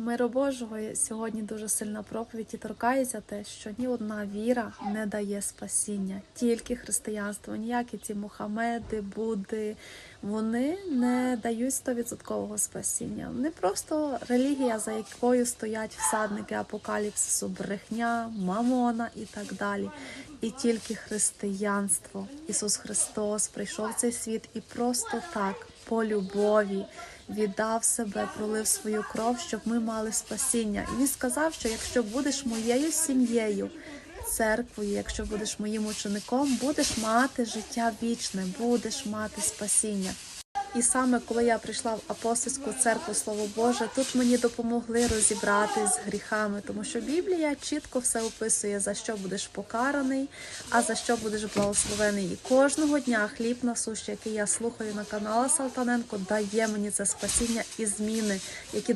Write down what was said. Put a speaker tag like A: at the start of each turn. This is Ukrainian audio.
A: Миру Божого сьогодні дуже сильна проповідь і торкається те, що ні одна віра не дає спасіння, тільки християнство, ніякі ці Мухамеди, Будди, вони не дають стовідсоткового спасіння. Вони просто релігія, за якою стоять всадники апокаліпсису, брехня, мамона і так далі. І тільки християнство, Ісус Христос прийшов в цей світ і просто так, по любові, віддав себе, пролив свою кров, щоб ми мали спасіння. І він сказав, що якщо будеш моєю сім'єю, церквою, якщо будеш моїм учеником, будеш мати життя вічне, будеш мати спасіння. І саме коли я прийшла в апостольську церкву, слово Боже, тут мені допомогли розібратись з гріхами, тому що Біблія чітко все описує, за що будеш покараний, а за що будеш благословений. І кожного дня хліб насущий, який я слухаю на каналі Салтаненко, дає мені це спасіння і зміни, які